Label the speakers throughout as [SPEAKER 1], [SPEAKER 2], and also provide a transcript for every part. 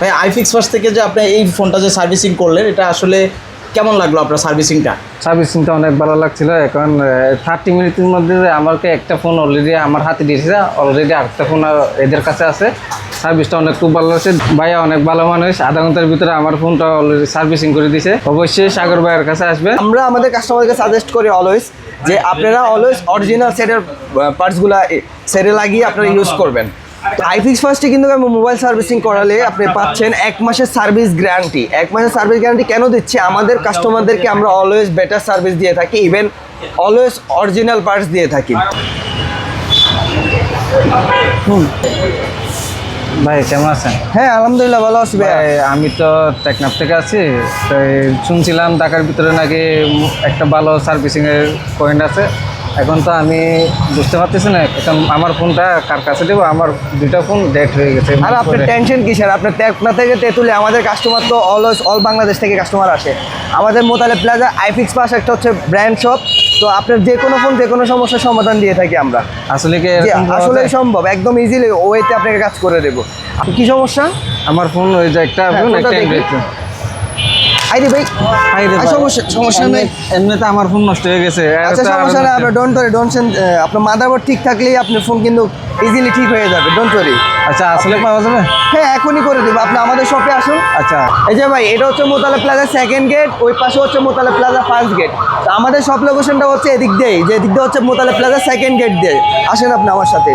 [SPEAKER 1] ভাই iFix first থেকে যে আপনি এই ফোনটা যে সার্ভিসিং করলেন এটা আসলে কেমন লাগল আপনার সার্ভিসিংটা
[SPEAKER 2] সার্ভিসিংটা অনেক ভালো লাগছিল। এখন থার্টি মিনিটের মধ্যে আমাকে একটা ফোন অলরেডি আমার হাতে দিয়েছে অলরেডি আরেকটা ফোন এদের কাছে আছে। সার্ভিসটা অনেক খুব ভালো লাগছে ভাইয়া অনেক ভালো মানুষ। আধা ঘণ্টার ভিতরে আমার ফোনটা অলরেডি সার্ভিসিং করে দিয়েছে। অবশ্যই সাগর ভাইয়ের কাছে আসবেন।
[SPEAKER 3] আমরা আমাদের কাস্টমারকে সাজেস্ট করি অলওয়েজ যে আপনারা অলওয়েজ অরিজিনাল সেটের পার্টসগুলো সেটে লাগিয়ে আপনারা ইউজ করবেন। আইফিক্স ফার্স্টে কিন্তু মোবাইল সার্ভিসিং করালে আপনি পাচ্ছেন এক মাসের সার্ভিস গ্যারান্টি। এক মাসের সার্ভিস গ্যারান্টি কেন দিচ্ছি? আমাদের কাস্টমারদেরকে আমরা অলওয়েজ বেটার সার্ভিস দিয়ে থাকি ইভেন অলওয়েজ অরিজিনাল পার্টস দিয়ে থাকি।
[SPEAKER 2] ভাই কেমন আছেন?
[SPEAKER 3] হ্যাঁ আলহামদুলিল্লাহ ভালো আছি ভাই
[SPEAKER 2] আমি তো টেকনাফ থেকে আছি। তাই শুনছিলাম ঢাকার ভিতরে নাকি একটা ভালো সার্ভিসিং এর পয়েন্ট আছে। এখন তো আমি বুঝতে পারতেছি না এখন আমার ফোনটা কার কাছে দেবো? আমার দুইটা ফোন ডেট হয়ে গেছে।
[SPEAKER 3] আর আপনার টেনশন কিসের? আপনার টেকনা থেকে তেঁতুলে আমাদের কাস্টমার তো অলওয়েজ অল বাংলাদেশ থেকে কাস্টমার আসে। আমাদের মোতালে প্লাজা আইফিক্স পাস একটা হচ্ছে ব্র্যান্ড শপ তো আপনার যে কোনো ফোন যে কোনো সমস্যার সমাধান দিয়ে থাকি আমরা।
[SPEAKER 2] আসলে কি
[SPEAKER 3] আসলে সম্ভব। একদম ইজিলি ওয়েতে আপনাকে কাজ করে দেবো। আপনি কি সমস্যা?
[SPEAKER 2] আমার ফোন ওই যে একটা
[SPEAKER 3] হ্যাঁ,
[SPEAKER 2] ফোন একটা।
[SPEAKER 3] আইরে ভাই।
[SPEAKER 2] হাই রে ভাই।
[SPEAKER 3] সমস্যা সমস্যা নেই।
[SPEAKER 2] এমনি- এমনিতে আমার ফোন নষ্ট হয়ে গেছে।
[SPEAKER 3] আচ্ছা সমস্যা নেই
[SPEAKER 2] নষ্ট-
[SPEAKER 3] আপনার ডোন্ট ওয়ারি ডোন্ট আপনার মাদারবোর্ড ঠিক থাকলেই আপনার ফোন কিন্তু ইজিলি ঠিক হয়ে যাবে ডোন্ট ওয়ারি
[SPEAKER 2] আচ্ছা আসলে পাওয়া যাবে?
[SPEAKER 3] হ্যাঁ এখনই করে দেবো আপনি আমাদের শপে আসুন।
[SPEAKER 2] আচ্ছা।
[SPEAKER 3] এই যে ভাই এটা হচ্ছে মোতালা প্লাজা সেকেন্ড গেট ওই পাশে হচ্ছে মোতালা প্লাজা ফার্স্ট গেট তো আমাদের সব লোকেশনটা হচ্ছে এদিক দিয়েই যে এদিক দিয়ে হচ্ছে মোতালা প্লাজা সেকেন্ড গেট দিয়ে। আসেন আপনি আমার সাথে।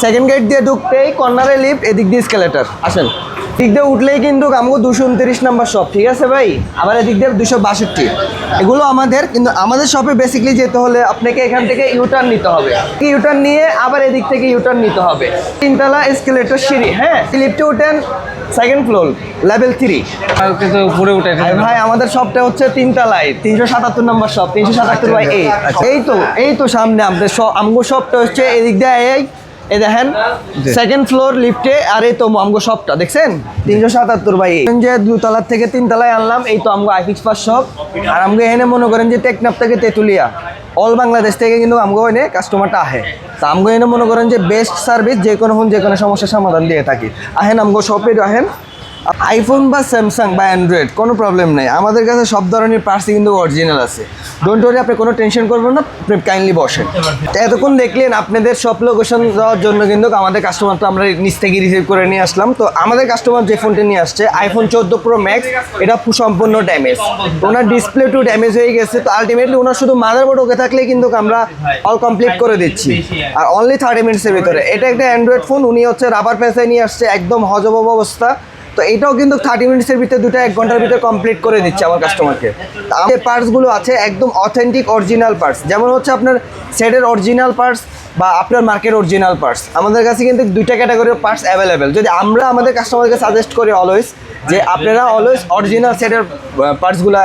[SPEAKER 3] সেকেন্ড গেট দিয়ে ঢুকতেই কর্নারে লিফট এদিক দিয়ে স্কেলেটার আসেন। ঠিক দিয়ে উঠলেই কিন্তু আমাকে দুশো উনত্রিশ নাম্বার শপ ঠিক আছে ভাই? আবার এদিক দিয়ে দুশো বাষট্টি। এগুলো আমাদের কিন্তু আমাদের শপে বেসিক্যালি যেতে হলে আপনাকে এখান থেকে ইউটার্ন নিতে হবে। ইউটার্ন নিয়ে আবার এদিক থেকে ইউটার্ন নিতে হবে। তিনতলা স্কেলেটার সিঁড়ি হ্যাঁ? লিফটে উঠেন সেকেন্ড ফ্লোর লেভেল থ্রি
[SPEAKER 2] উপরে উঠে
[SPEAKER 3] ভাই আমাদের শপটা হচ্ছে তিনতলায় তিনশো সাতাত্তর নম্বর শপ তিনশো সাতাত্তর বাই এই এই তো এই তো সামনে আমাদের শপ আমগো শপটা হচ্ছে এদিক দিয়ে এই এই দেখেন সেকেন্ড ফ্লোর লিফটে আর এই তো আমগো শপটা দেখছেন? তিনশো সাতাত্তর বাই এই যে দুতলার থেকে তিনতলায় আনলাম এই তো আমগো আইফিক্স পাস শপ আর আমগো এখানে মনে করেন যে টেকনাপ থেকে তেতুলিয়া অল বাংলাদেশ থেকে কিন্তু আমগো এনে কাস্টমারটা আহে তা আমগো এনে মনে করেন যে বেস্ট সার্ভিস যে কোনো ফোন যে কোনো সমস্যার সমাধান দিয়ে থাকি। আহেন আমগো শপে আহেন আইফোন বা স্যামসাং বা অ্যান্ড্রয়েড কোনো প্রবলেম নেই। আমাদের কাছে সব ধরনের পার্টসই কিন্তু অরিজিনাল আছে। ডোন্ট ওয়ারি আপনি কোনো টেনশন করবেন না, আপনি কাইন্ডলি বসেন। এতক্ষণ দেখলেন আপনাদের সব লোকেশন দেওয়ার জন্য কিন্তু আমাদের কাস্টমারটা আমরা নিচ থেকে রিসিভ করে নিয়ে আসলাম। তো আমাদের কাস্টমার যে ফোনটা নিয়ে আসছে আইফোন চোদ্দ প্রো ম্যাক্স এটা সম্পূর্ণ ড্যামেজ ওনার ডিসপ্লে টু ড্যামেজ হয়ে গেছে। তো আলটিমেটলি ওনার শুধু মাদারবোর্ড ওকে থাকলে কিন্তু আমরা অল কমপ্লিট করে দিচ্ছি। আর অনলি থার্টি মিনিটসের ভিতরে। এটা একটা অ্যান্ড্রয়েড ফোন উনি হচ্ছে রাবার পেঁচায় নিয়ে আসছে, একদম হজব অবস্থা। তো এটাও কিন্তু থার্টি মিনিটসের ভিতরে দুটো এক ঘণ্টার ভিতরে কমপ্লিট করে দিচ্ছে আমার কাস্টমারকে আমাদের পার্টসগুলো আছে একদম অথেন্টিক অরিজিনাল পার্টস যেমন হচ্ছে আপনার সেটের অরিজিনাল পার্টস বা আপনার মার্কেট অরিজিনাল পার্টস আমাদের কাছে কিন্তু দুইটা ক্যাটাগরির পার্টস অ্যাভেলেবেল যদি আমরা আমাদের কাস্টমারকে সাজেস্ট করি অলওয়েজ যে আপনারা অলওয়েজ অরিজিনাল সেটের পার্টসগুলো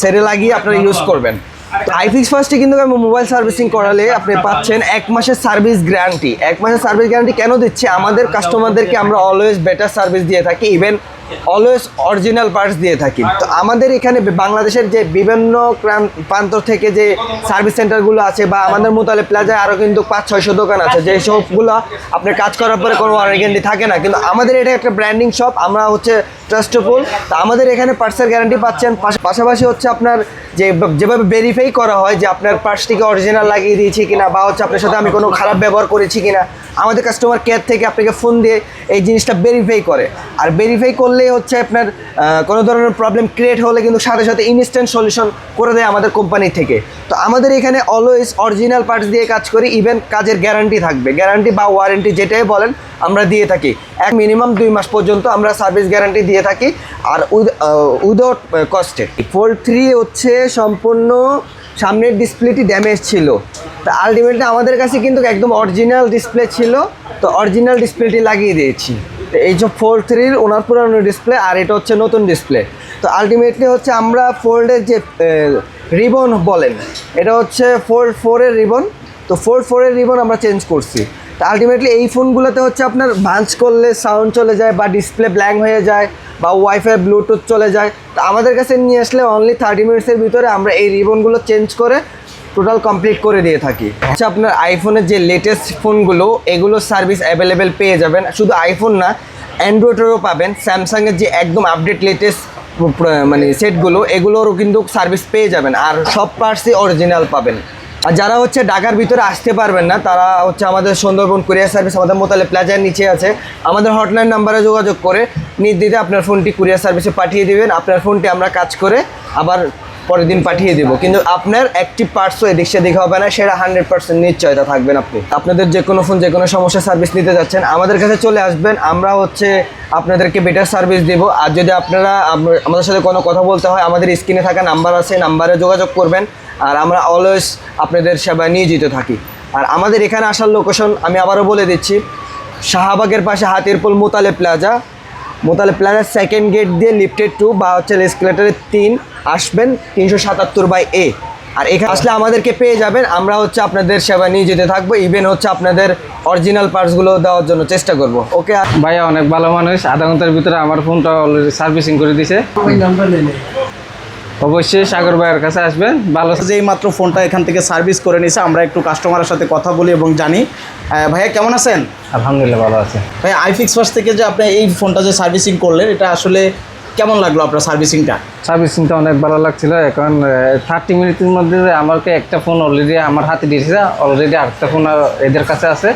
[SPEAKER 3] সেটে লাগিয়ে আপনারা ইউজ করবেন। আইফিক্স ফার্স্টে কিন্তু মোবাইল সার্ভিসিং করালে আপনি পাচ্ছেন এক মাসের সার্ভিস গ্যারান্টি এক মাসের সার্ভিস গ্যারান্টি কেন দিচ্ছে? আমাদের কাস্টমারদেরকে আমরা অলওয়েজ বেটার সার্ভিস দিয়ে থাকি ইভেন অলওয়েজ অরিজিনাল পার্টস দিয়ে থাকি। তো আমাদের এখানে বাংলাদেশের যে বিভিন্ন প্রান্ত থেকে যে সার্ভিস সেন্টারগুলো আছে বা আমাদের মোতালে প্লাজায় আরও কিন্তু পাঁচ ছয়শো দোকান আছে, যে সবগুলো আপনার কাজ করার পরে কোনো ওয়ারেন্টি থাকে না। কিন্তু আমাদের এটা একটা ব্র্যান্ডিং শপ আমরা হচ্ছে ট্রাস্টেবল তো আমাদের এখানে পার্টসের গ্যারান্টি পাচ্ছেন। পাশ- পাশাপাশি হচ্ছে আপনার যে যেভাবে ভেরিফাই করা হয় যে আপনার পার্টসটিকে অরিজিনাল লাগিয়ে দিয়েছি কিনা বা হচ্ছে আপনার সাথে আমি কোনো খারাপ ব্যবহার করেছি কিনা, আমাদের কাস্টমার কেয়ার থেকে আপনাকে ফোন দিয়ে এই জিনিসটা ভেরিফাই করে। আর ভেরিফাই করলেই হচ্ছে আপনার কোনো ধরনের প্রবলেম ক্রিয়েট হলে কিন্তু সাথে সাথে ইনস্ট্যান্ট সলিউশন করে দেয় আমাদের কোম্পানি থেকে। তো আমাদের এখানে অলওয়েজ অরিজিনাল পার্টস দিয়ে কাজ করি ইভেন কাজের গ্যারান্টি থাকবে। গ্যারান্টি বা ওয়ারেন্টি যেটাই বলেন, আমরা দিয়ে থাকি। এক মিনিমাম দুই মাস পর্যন্ত আমরা সার্ভিস গ্যারান্টি দিয়ে থাকি আর উইদাউট কস্টে। ফোল্ড থ্রি হচ্ছে সম্পূর্ণ সামনের ডিসপ্লেটি ড্যামেজ ছিল। তা আলটিমেটলি আমাদের কাছে কিন্তু একদম অরিজিনাল ডিসপ্লে ছিল, তো অরিজিনাল ডিসপ্লেটি লাগিয়ে দিয়েছি। তো এই যে ফোর থ্রির ওনার পুরানো ডিসপ্লে আর এটা হচ্ছে নতুন ডিসপ্লে তো আলটিমেটলি হচ্ছে আমরা ফোল্ডের যে রিবন বলেন, এটা হচ্ছে ফোর ফোরের রিবন তো ফোর ফোরের রিবন আমরা চেঞ্জ করছি। আলটিমেটলি এই ফোনগুলোতে হচ্ছে আপনার ভাঞ্চ করলে সাউন্ড চলে যায় বা ডিসপ্লে ব্ল্যাঙ্ক হয়ে যায় বা ওয়াইফাই ব্লুটুথ চলে যায়। তো আমাদের কাছে নিয়ে আসলে অনলি থার্টি মিনিটসের ভিতরে আমরা এই রিবনগুলো চেঞ্জ করে টোটাল কমপ্লিট করে দিয়ে থাকি। আচ্ছা আপনার আইফোনের যে লেটেস্ট ফোনগুলো এগুলো সার্ভিস অ্যাভেলেবেল পেয়ে যাবেন। শুধু আইফোন না অ্যান্ড্রয়েডেরও পাবেন। স্যামসাংয়ের যে একদম আপডেট লেটেস্ট মানে সেটগুলো এগুলোরও কিন্তু সার্ভিস পেয়ে যাবেন। আর সব পার্টসই অরিজিনাল পাবেন। আর যারা হচ্ছে ঢাকার ভিতরে আসতে পারবেন না, তারা হচ্ছে আমাদের সুন্দরবন কুরিয়ার সার্ভিস আমাদের মোতালে প্লাজার নিচে আছে। আমাদের হটলাইন নাম্বারে যোগাযোগ করে নির্দিতে আপনার ফোনটি কুরিয়ার সার্ভিসে পাঠিয়ে দিবেন। আপনার ফোনটি আমরা কাজ করে আবার পরের দিন পাঠিয়ে দেবো। কিন্তু আপনার একটি পার্টসও এদিক সেদিক হবে না, সেটা হান্ড্রেড পার্সেন্ট নিশ্চয়তা থাকবেন আপনি। আপনাদের যে কোনো ফোন যে কোনো সমস্যা সার্ভিস নিতে যাচ্ছেন, আমাদের কাছে চলে আসবেন। আমরা হচ্ছে আপনাদেরকে বেটার সার্ভিস দেবো। আর যদি আপনারা আমাদের সাথে কোনো কথা বলতে হয়, আমাদের স্ক্রিনে থাকা নাম্বার আছে নাম্বারে যোগাযোগ করবেন। আর আমরা অলওয়েজ আপনাদের সেবায় নিয়োজিত থাকি। আর আমাদের এখানে আসার লোকেশন আমি আবারও বলে দিচ্ছি শাহবাগের পাশে হাতিরপুল মোতালে প্লাজা মোতালে প্লাজার সেকেন্ড গেট দিয়ে লিফটেড টু বা হচ্ছে এসকেলেটারের তিন আসবেন তিনশো সাতাত্তর বাই এ আর এখানে আসলে আমাদেরকে পেয়ে যাবেন আমরা হচ্ছে আপনাদের সেবা নিয়ে যেতে থাকব ইভেন হচ্ছে আপনাদের অরিজিনাল পার্টসগুলো দেওয়ার জন্য চেষ্টা করব। ওকে
[SPEAKER 2] ভাইয়া অনেক ভালো মানুষ। আধা ঘণ্টার ভিতরে আমার ফোনটা অলরেডি সার্ভিসিং করে দিছে। অবশ্যই সাগর ভাইয়ের কাছে আসবেন ভালো
[SPEAKER 1] যে এই মাত্র ফোনটা এখান থেকে সার্ভিস করে নিছে আমরা একটু কাস্টমারের সাথে কথা বলি এবং জানি। ভাইয়া কেমন আছেন?
[SPEAKER 2] আলহামদুলিল্লাহ ভালো আছে।
[SPEAKER 1] ভাই আইফিক্স ফার্স্ট থেকে যে আপনি এই ফোনটা যে সার্ভিসিং করলেন এটা আসলে কেমন লাগল আপনার সার্ভিসিংটা
[SPEAKER 2] সার্ভিসিংটা অনেক ভালো লাগছিল এখন থার্টি মিনিটের মধ্যে আমাকে একটা ফোন অলরেডি আমার হাতে দিয়েছে অলরেডি আরেকটা ফোন এদের কাছে আছে।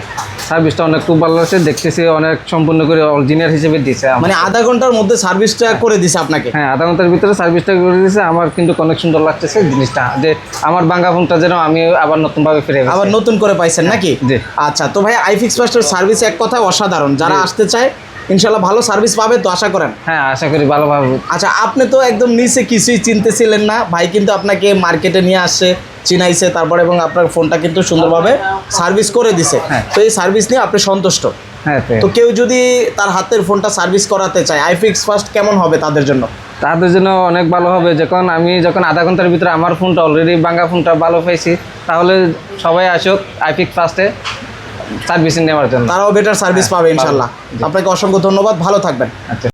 [SPEAKER 2] সার্ভিসটা অনেক খুব ভালো লাগছে দেখতেছি অনেক সম্পূর্ণ করে অরিজিনাল হিসেবে দিছে
[SPEAKER 1] মানে আধা ঘণ্টার মধ্যে সার্ভিসটা করে দিছে আপনাকে?
[SPEAKER 2] হ্যাঁ আধা ঘণ্টার ভিতরে সার্ভিসটা করে দিয়েছে আমার কিন্তু অনেক সুন্দর লাগতেছে জিনিসটা। যে আমার বাঙ্গা ফোনটা যেন আমি আবার নতুনভাবে ফিরে গেছি
[SPEAKER 1] আবার নতুন করে পাইছেন নাকি?
[SPEAKER 2] জি।
[SPEAKER 1] আচ্ছা তো ভাই আইফিক্স ফার্স্টের সার্ভিস এক কথায় অসাধারণ। যারা আসতে চায় ইনশাল্লাহ ভালো সার্ভিস পাবে তো আশা করেন।
[SPEAKER 2] হ্যাঁ আশা করি ভালোভাবে
[SPEAKER 1] আচ্ছা আপনি তো একদম নিচে কিছুই চিনতেছিলেন না। ভাই কিন্তু আপনাকে মার্কেটে নিয়ে আসছে চিনাইছে তারপরে এবং আপনার ফোনটা কিন্তু সুন্দরভাবে সার্ভিস করে দিছে।
[SPEAKER 2] হ্যাঁ।
[SPEAKER 1] তো এই সার্ভিস নিয়ে আপনি সন্তুষ্ট।
[SPEAKER 2] হ্যাঁ তো
[SPEAKER 1] তো কেউ যদি তার হাতের ফোনটা সার্ভিস করাতে চায় আইফিক্স ফার্স্ট কেমন হবে তাদের জন্য?
[SPEAKER 2] তাদের জন্য অনেক ভালো হবে। যখন আমি যখন আধা ঘণ্টার ভিতরে আমার ফোনটা অলরেডি বাঙ্গা ফোনটা ভালো পেয়েছি তাহলে সবাই আসুক আইফিক্স ফার্স্টে সার্ভিসিং নেওয়ার জন্য।
[SPEAKER 1] তারাও বেটার সার্ভিস পাবে ইনশাল্লাহ। আপনাকে অসংখ্য ধন্যবাদ। ভালো থাকবেন।
[SPEAKER 2] আচ্ছা।